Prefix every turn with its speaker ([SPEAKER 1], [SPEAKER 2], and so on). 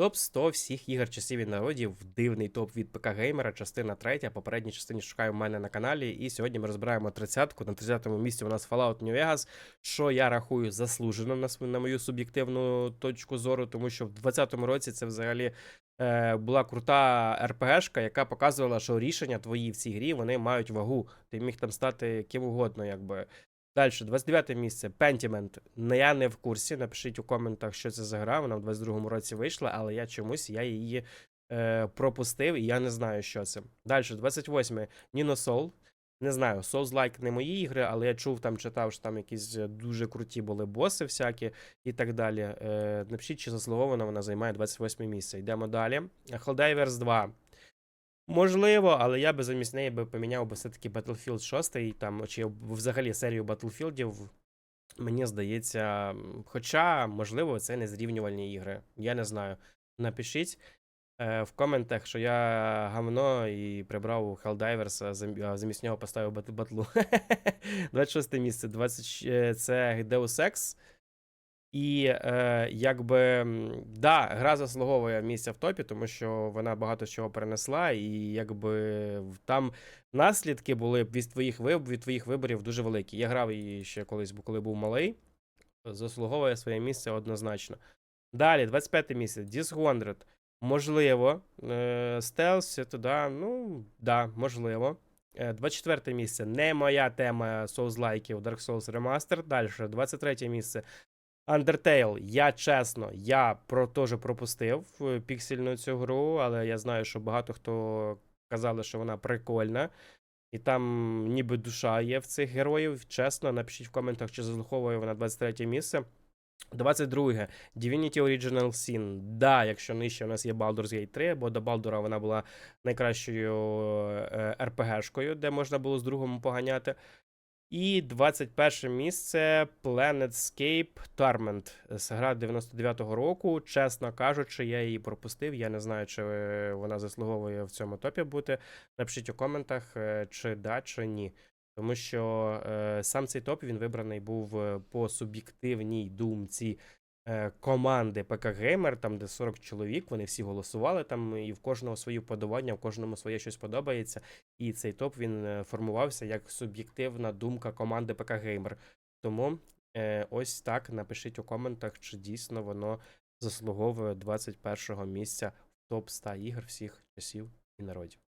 [SPEAKER 1] Топ 100 всіх ігор часів і народів, дивний топ від ПК Геймера, частина третя. Попередній частині шукаю в мене на каналі. І сьогодні ми розбираємо 30-ку. На 30-му місці у нас Fallout New Vegas, що я рахую заслужено на, на мою суб'єктивну точку зору, тому що в 20-му році це взагалі е, була крута РПГшка, яка показувала, що рішення твої в цій грі вони мають вагу. Ти міг там стати ким угодно, якби. Далі, 29 місце. Pentiment. Я не в курсі. Напишіть у коментах, що це за гра. Вона в 22-му році вийшла, але я чомусь я її е, пропустив, і я не знаю, що це. Далі, 28 Nino Soul. Не знаю, Souls-like не мої ігри, але я чув там, читав, що там якісь е, дуже круті були боси всякі і так далі. Е, напишіть, чи заслуговано вона займає 28 місце. Йдемо далі. Helldivers 2. Можливо, але я би замість неї би поміняв би все-таки Battlefield 6, там, чи взагалі серію Батлфілдів. Мені здається, хоча, можливо, це не зрівнювальні ігри. Я не знаю. Напишіть е, в коментах, що я гавно і прибрав Helldivers, а зам- замість нього поставив батлу. 26 місце. 20, е, це Deus Ex. І е, якби да, гра заслуговує місця в топі, тому що вона багато чого перенесла, і якби там наслідки були від твоїх виб, від твоїх виборів дуже великі. Я грав її ще колись, коли був малий. Заслуговує своє місце однозначно. Далі, 25 місце. Dishonored. Можливо. Е, Стелс, це туди, ну, да, можливо. Е, 24 місце. Не моя тема Souls-лайків Dark Souls Remastered. Далі, 23 місце. Undertale, я чесно, я про теж пропустив е, піксельну цю гру, але я знаю, що багато хто казали, що вона прикольна. І там ніби душа є в цих героїв. Чесно, напишіть в коментах, чи заслуховує вона 23 місце. 22. Divinity Original Sin. Да, якщо нижче у нас є Baldur's Gate 3, бо до Балдура вона була найкращою е, РПГшкою, де можна було з другом поганяти. І 21 місце Planetscape Torment. З гра 99-го року. Чесно кажучи, я її пропустив. Я не знаю, чи е, вона заслуговує в цьому топі бути. Напишіть у коментах, е, чи да, чи ні. Тому що е, сам цей топ він вибраний був е, по суб'єктивній думці команди ПК Gamer, там де 40 чоловік, вони всі голосували там, і в кожного свої вподобання, в кожному своє щось подобається. І цей топ він е, формувався як суб'єктивна думка команди ПК Gamer. Тому е, ось так напишіть у коментах, чи дійсно воно заслуговує 21 го місця в топ 100 ігор всіх часів і народів.